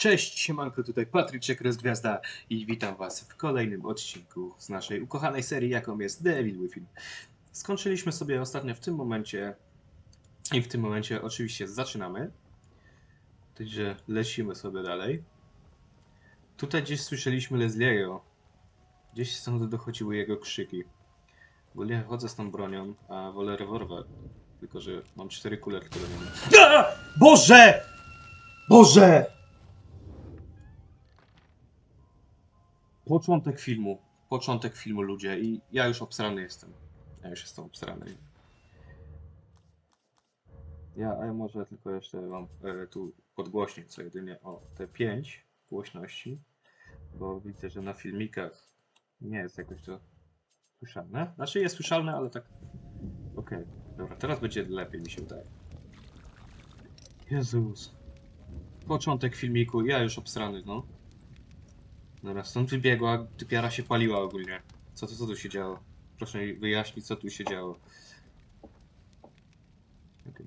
Cześć, siemanko, tutaj Patryczek Rozgwiazda i witam was w kolejnym odcinku z naszej ukochanej serii, jaką jest Devil Within. Skończyliśmy sobie ostatnio w tym momencie i w tym momencie oczywiście zaczynamy. Także lecimy sobie dalej. Tutaj gdzieś słyszeliśmy Leslie'ego. Gdzieś stąd dochodziły jego krzyki. Ogólnie chodzę z tą bronią, a wolę rewolwer. Tylko, że mam cztery kule, które mam. Boże! Boże! Początek filmu. Początek filmu, ludzie. I ja już obsrany jestem. Ja już jestem obsrany. Ja, a ja może tylko jeszcze mam e, tu podgłośnić co jedynie o te 5 głośności, bo widzę, że na filmikach nie jest jakoś to słyszalne. Znaczy jest słyszalne, ale tak... Okej, dobra, teraz będzie lepiej mi się wydaje. Jezus. Początek filmiku, ja już obsrany, no. Dobra, stąd wybiegła, typiara się paliła ogólnie. Co to, co tu się działo? Proszę mi wyjaśnić, co tu się działo. Okej.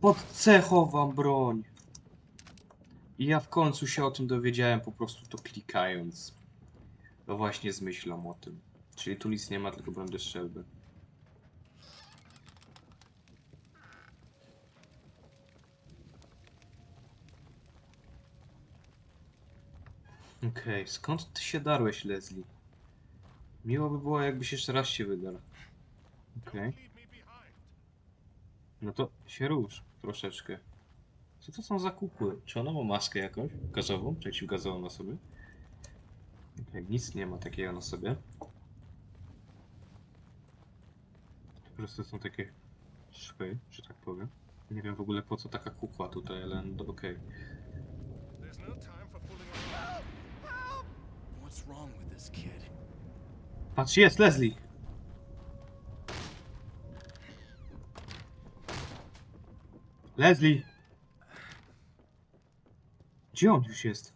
Podcechowam broń. I ja w końcu się o tym dowiedziałem, po prostu to klikając. No właśnie z myślą o tym. Czyli tu nic nie ma, tylko broń do strzelby. Okej, skąd ty się darłeś, Leslie? Miło by było, jakbyś jeszcze raz się wydarł. Okej. No to się rusz troszeczkę. Co to są za kukły? Czy ona ma maskę jakąś? Gazową? Przeciwgazową na sobie? Okej, nic nie ma takiego na sobie. Po prostu są takie szwy, że tak powiem. Nie wiem w ogóle po co taka kukła tutaj, ale no okej. Patrz, jest Leslie! Leslie! Gdzie on już jest?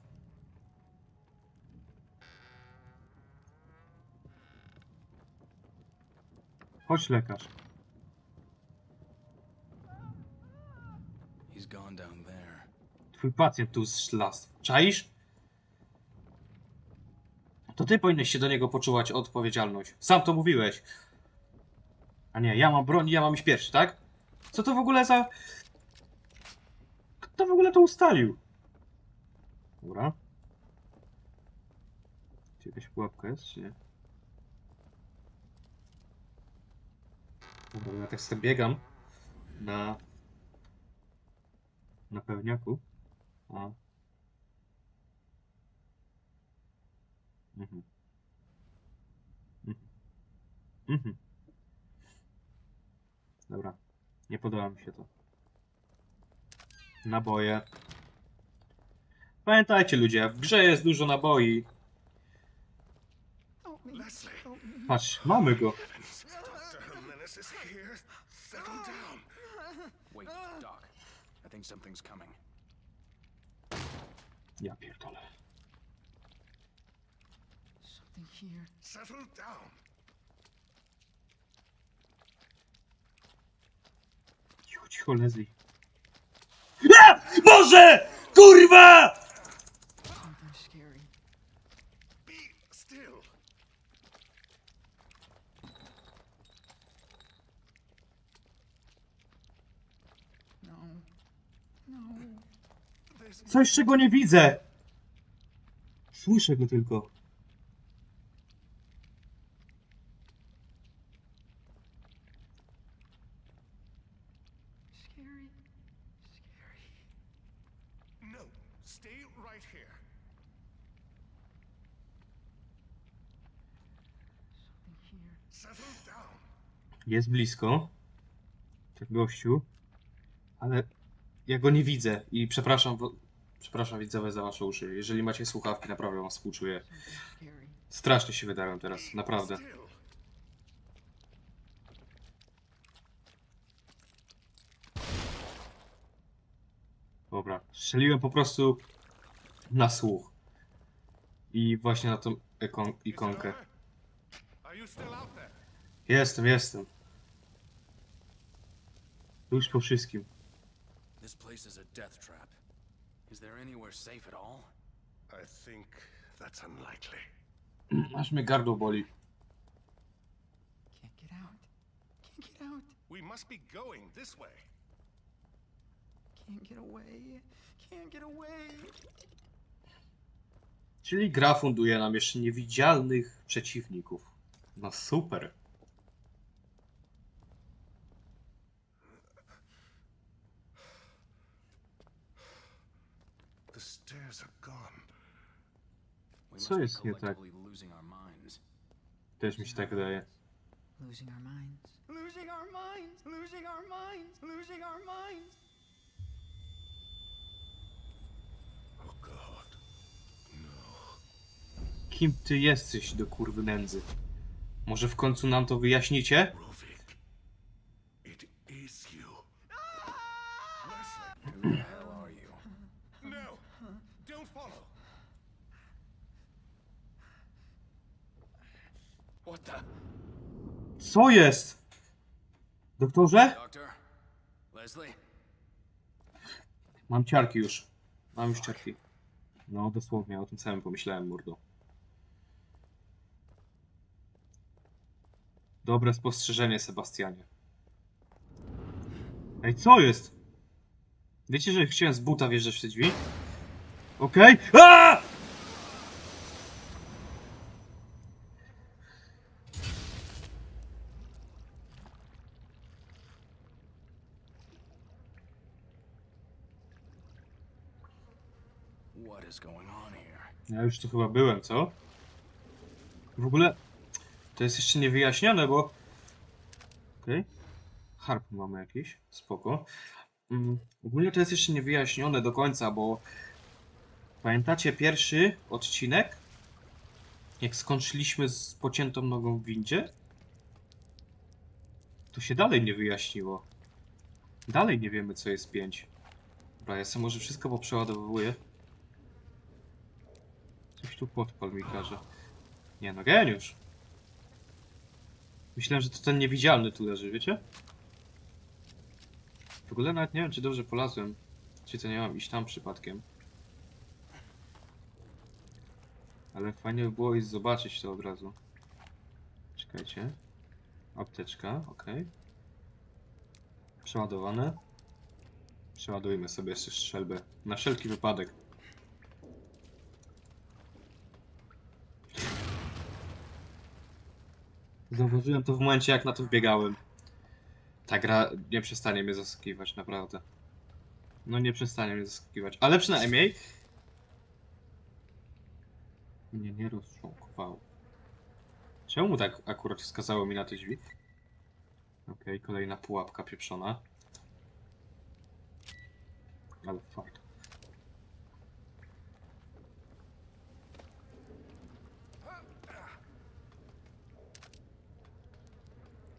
Chodź lekarz. Twój pacjent tu szlas. Czaisz? To ty powinieneś się do niego poczuwać odpowiedzialność. Sam to mówiłeś. A nie, ja mam broń i ja mam iść pierwszy, tak? Co to w ogóle za... Kto w ogóle to ustalił? Dobra. Czy jakaś pułapka jest, czy nie? Dobra, ja tak sobie biegam na... na pewniaku. A. Mhm. Mhm. Mhm. Dobra. Nie podoba mi się to. Naboje. Pamiętajcie ludzie, w grze jest dużo naboi. Patrz, mamy go. Dr. Menace is here. Settle down. Wait, Doc. I think something's coming. Ja pierdolę. Something here. Settle down. Cicho, cicho, Leslie. A! Boże! Kurwa! Something scary. Be still. No. No. Coś, czego nie widzę. Słyszę go tylko. Scary. Scary. no. Stay right here. Something here. Settle down. Jest blisko. Tak gościu. Ale ja go nie widzę i przepraszam, wo- przepraszam widzowie za wasze uszy. Jeżeli macie słuchawki, naprawdę wam współczuję. Strasznie się wydarłem teraz, naprawdę. Dobra, strzeliłem po prostu na słuch. I właśnie na tą ikon ikonkę. Jestem, jestem. Już po wszystkim. This place is a death trap. Is there anywhere safe at all? I think that's unlikely. Aż mnie gardło boli. Can't get out. Can't get out. We must be going this way. Can't get away. Can't get away. Czyli gra funduje nam jeszcze niewidzialnych przeciwników. No super. Co jest nie tak? Też mi się tak wydaje. Losing our minds. Losing our minds. Losing our minds. Losing our minds. Oh God. No. Kim ty jesteś do kurwy nędzy? Może w końcu nam to wyjaśnicie? Rovik. It is you? Co jest? Doktorze? Mam ciarki już. Mam już ciarki. No dosłownie, o tym samym pomyślałem, mordo. Dobre spostrzeżenie, Sebastianie. Ej, co jest? Wiecie, że chciałem z buta wjeżdżać w te drzwi? Okej. Okay. What is going on here? Ja już tu chyba byłem, co? W ogóle to jest jeszcze niewyjaśnione, bo... Okej. Okay. Harp mamy jakiś, spoko. Mm, ogólnie to jest jeszcze niewyjaśnione do końca, bo... Pamiętacie pierwszy odcinek? Jak skończyliśmy z pociętą nogą w windzie? To się dalej nie wyjaśniło. Dalej nie wiemy, co jest 5. Dobra, ja sobie może wszystko poprzeładowuję. Tu podpal mi każe. Nie no, geniusz. Myślałem, że to ten niewidzialny tu leży, wiecie? W ogóle nawet nie wiem, czy dobrze polazłem. Czy to nie mam iść tam przypadkiem. Ale fajnie by było iść zobaczyć to od razu. Czekajcie. Apteczka, ok. Przeładowane. Przeładujmy sobie jeszcze strzelbę. Na wszelki wypadek. Zauważyłem to w momencie, jak na to wbiegałem. Ta gra nie przestanie mnie zaskakiwać, naprawdę. No nie przestanie mnie zaskakiwać, ale przynajmniej... Mnie nie rozcząkowało. Czemu tak akurat wskazało mi na te drzwi? Okej, kolejna pułapka pieprzona. Ale fart.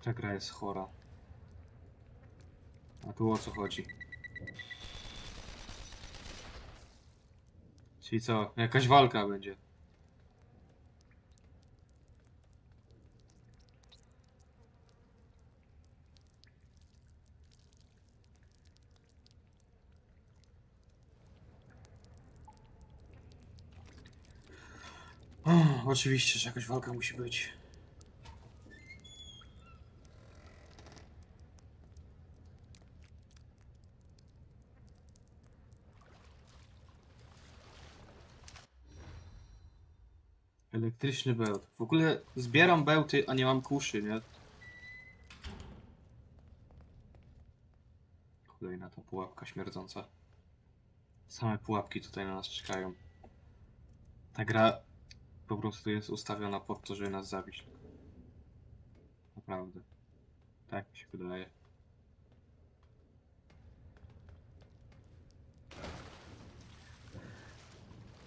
Ta gra jest chora. A tu o co chodzi? Czyli co? Jakaś walka będzie. Oczywiście, że jakaś walka musi być. Elektryczny bełt. W ogóle zbieram bełty, a nie mam kuszy, nie? Kolejna ta pułapka śmierdząca. Same pułapki tutaj na nas czekają. Ta gra po prostu jest ustawiona pod to, żeby nas zabić. Naprawdę. Tak mi się wydaje.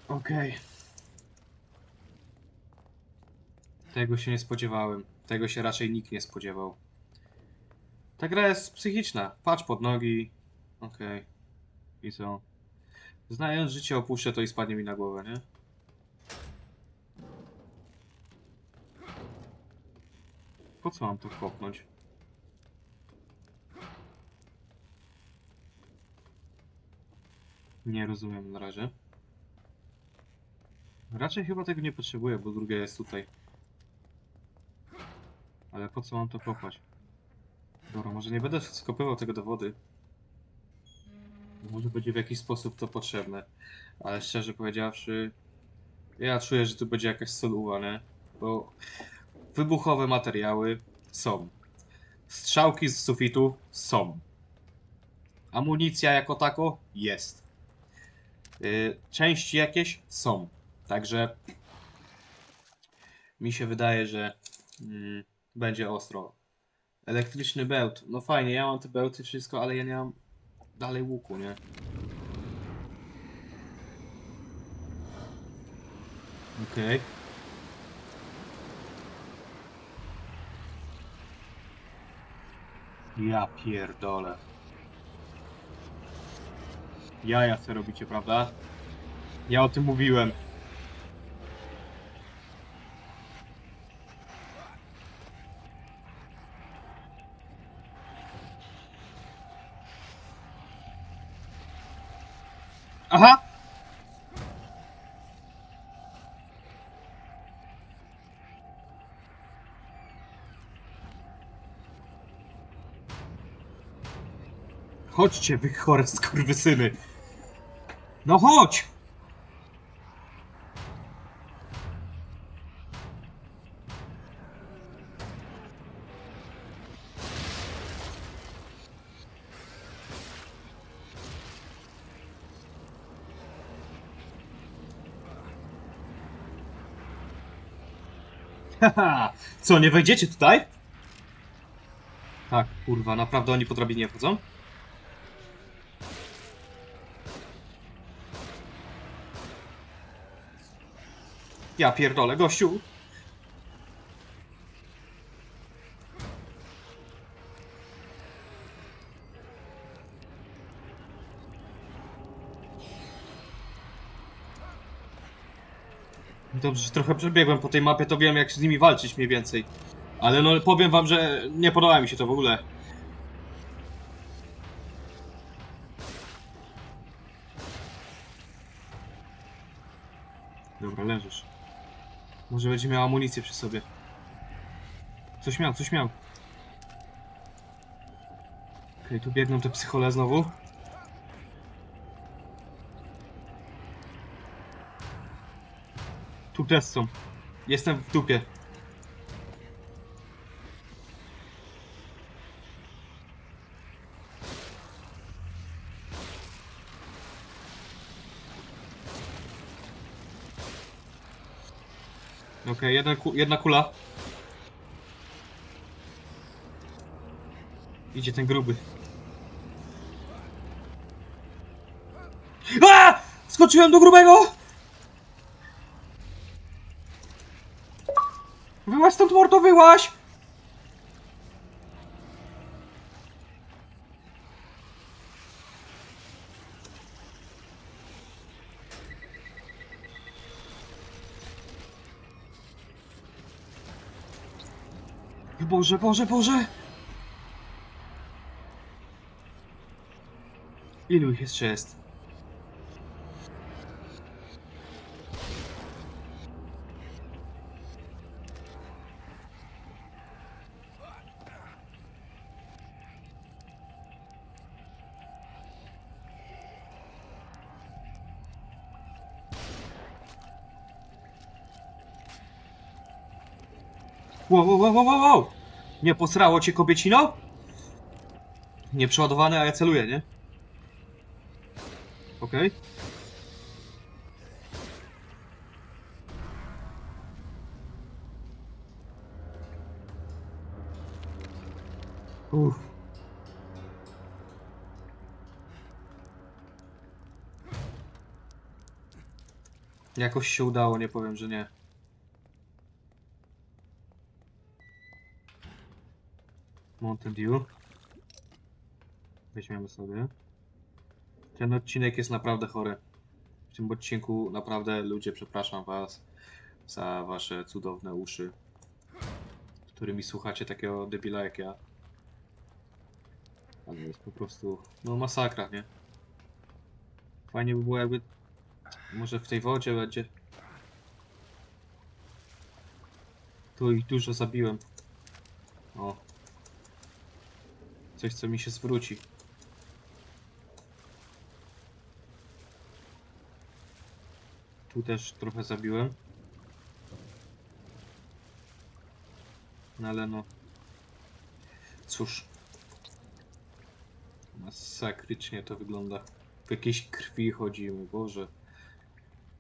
Okej. Tego się nie spodziewałem. Tego się raczej nikt nie spodziewał. Ta gra jest psychiczna. Patrz pod nogi. Okej. I co? Znając życie opuszczę to i spadnie mi na głowę, nie? Po co mam to kopnąć? Nie rozumiem na razie. Raczej chyba tego nie potrzebuję, bo drugie jest tutaj. Ale po co mam to kopać? Dobra, może nie będę skopywał tego do wody. Może będzie w jakiś sposób to potrzebne. Ale szczerze powiedziawszy, ja czuję, że tu będzie jakaś soluwa, nie? Bo wybuchowe materiały są. Strzałki z sufitu są. Amunicja jako tako jest. Yy, części jakieś są. Także mi się wydaje, że mm, będzie ostro. Elektryczny bełt. No fajnie, ja mam te bełty, wszystko, ale ja nie mam dalej łuku, nie? Okej. Ja pierdolę. Jaja co robicie, prawda? Ja o tym mówiłem. Chodźcie, wy chore skurwysyny. No chodź! Co, nie wejdziecie tutaj? Tak, kurwa, naprawdę oni po drabinie wchodzą? Ja pierdolę, gościu! Dobrze, że trochę przebiegłem po tej mapie, to wiem jak z nimi walczyć mniej więcej. Ale no powiem wam, że nie podoba mi się to w ogóle. Dobra, leżysz. Może będzie miał amunicję przy sobie. Coś miał, coś miał. Okej, tu biegną te psychole znowu. Tu też są. Jestem w dupie. Okej, ku jedna kula. Idzie ten gruby. A! Skoczyłem do grubego! Wyłaź stąd, mordo, wyłaź! Boże, Boże, Boże! Ilu ich jeszcze jest? Wow, wow, wow, wow, wow! Nie posrało cię kobiecino? Nie przeładowany, a ja celuję, nie? Okej. Uff. Jakoś się udało, nie powiem, że nie. Mountain Dew. Weźmiemy sobie. Ten odcinek jest naprawdę chory. W tym odcinku naprawdę ludzie przepraszam was za wasze cudowne uszy, którymi słuchacie takiego debila jak ja. Ale jest po prostu, no masakra, nie? Fajnie by było jakby, może w tej wodzie będzie. Tu ich dużo zabiłem. O. Coś, co mi się zwróci. Tu też trochę zabiłem. No ale no. Cóż. Masakrycznie to wygląda. W jakiejś krwi chodzimy, Boże.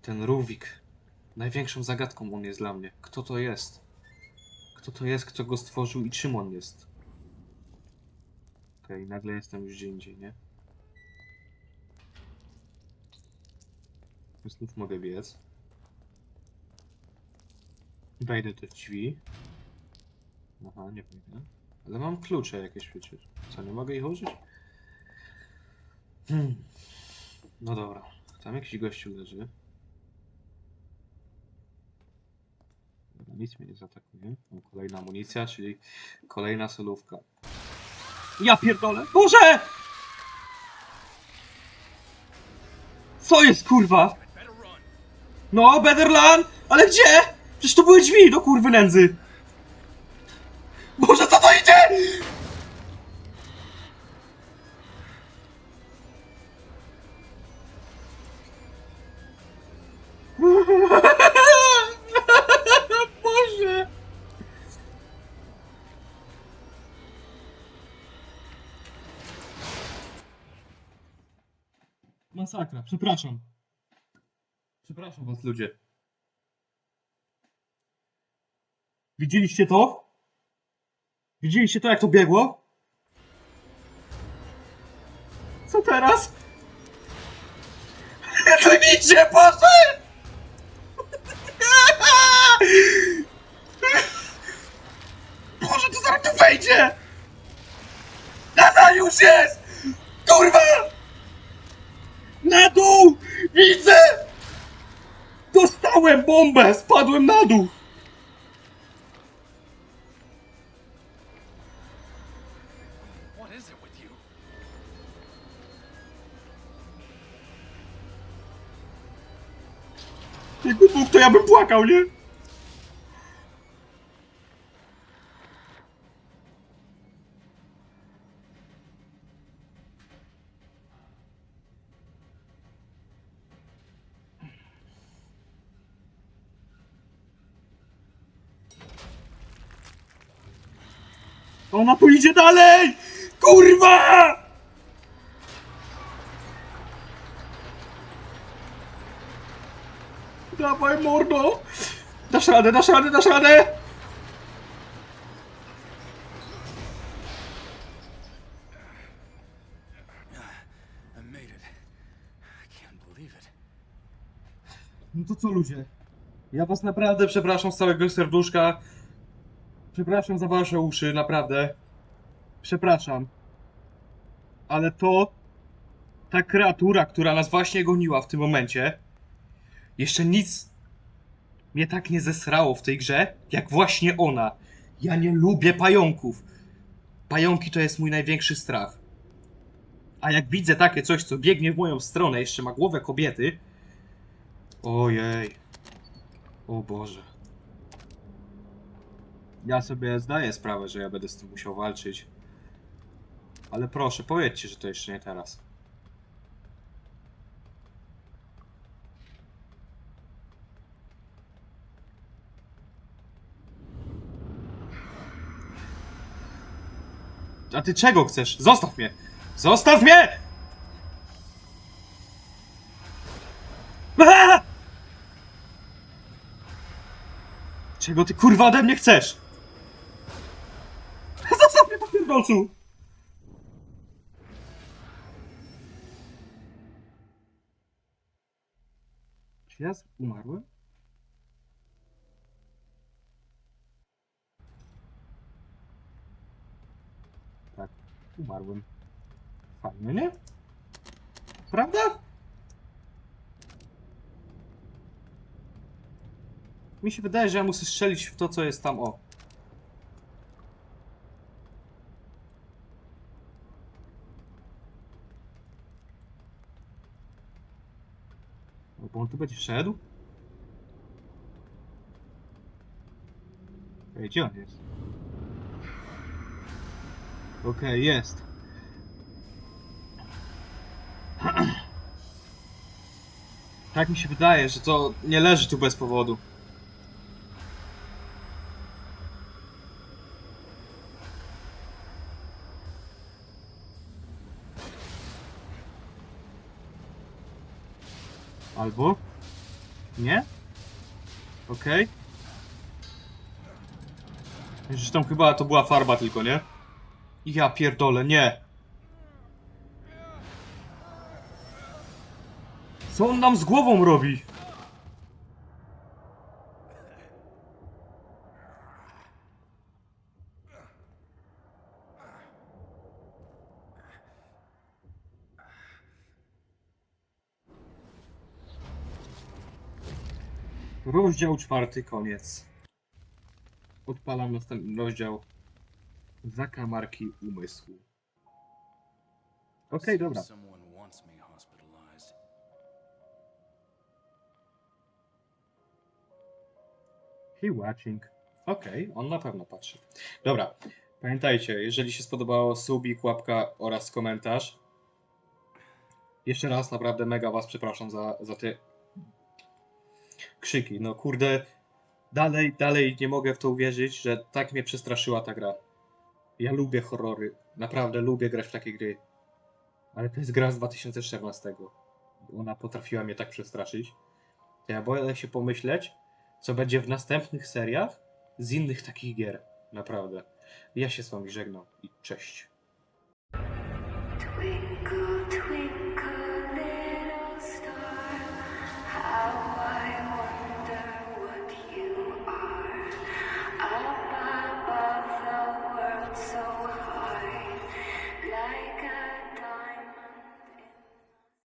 Ten Ruvik. Największą zagadką on jest dla mnie. Kto to jest? Kto to jest, kto go stworzył i czym on jest? Okej, nagle jestem już gdzie indziej, nie? Znów mogę biec. Wejdę do drzwi. Aha, nie wejdę. Ale mam klucze jakieś przecież. Co, nie mogę ich użyć? Hmm. No dobra. Tam jakiś gościu leży. Dobra, nic mnie nie zaatakuje. Kolejna amunicja, czyli kolejna solówka. Ja pierdolę! Boże! Co jest kurwa? No, Bederlan! Ale gdzie? Przecież to były drzwi do kurwy nędzy! Boże, co to idzie? Masakra, przepraszam. Przepraszam was, ludzie. Widzieliście to? Widzieliście to, jak to biegło? Co teraz? To idzie, Boże! Boże, to zaraz tu wejdzie! Nadal już jest! Kurwa! Na dół! Widzę! Dostałem bombę! Spadłem na dół! Jakby Bóg, to ja bym płakał, nie? Ona tu idzie dalej! Kurwa! Dawaj, mordo! Dasz radę, dasz radę, dasz radę! No to co ludzie? Ja was naprawdę przepraszam z całego serduszka. Przepraszam za wasze uszy, naprawdę. Przepraszam. Ale to... Ta kreatura, która nas właśnie goniła w tym momencie... Jeszcze nic mnie tak nie zesrało w tej grze, jak właśnie ona. Ja nie lubię pająków. Pająki to jest mój największy strach. A jak widzę takie coś, co biegnie w moją stronę, jeszcze ma głowę kobiety, Ojej. O Boże. Ja sobie zdaję sprawę, że ja będę z tym musiał walczyć. Ale proszę, powiedzcie, że to jeszcze nie teraz. A ty czego chcesz? Zostaw mnie! Zostaw mnie! Czego ty kurwa ode mnie chcesz? Pierdolcu! Czy ja umarłem? Tak, umarłem. Fajnie, nie? Prawda? Mi się wydaje, że ja muszę strzelić w to, co jest tam, o. Bo on tu będzie szedł? Ej, gdzie on jest? Okej, jest. Tak mi się wydaje, że to nie leży tu bez powodu. Albo? Nie? Okej. Zresztą chyba to była farba tylko, nie? Ja pierdolę, nie! Co on nam z głową robi? Rozdział czwarty, koniec. Odpalam następny rozdział. Zakamarki umysłu. Okej, Seems dobra. He watching. Okej, on na pewno patrzy. Dobra, pamiętajcie, jeżeli się spodobało, subik, łapka oraz komentarz. Jeszcze raz naprawdę mega was przepraszam za, za te krzyki. No kurde, dalej, dalej nie mogę w to uwierzyć, że tak mnie przestraszyła ta gra. Ja lubię horrory, naprawdę lubię grać w takie gry. Ale to jest gra z 2014. Ona potrafiła mnie tak przestraszyć. To ja boję się pomyśleć, co będzie w następnych seriach z innych takich gier. Naprawdę. Ja się z wami żegnam i cześć.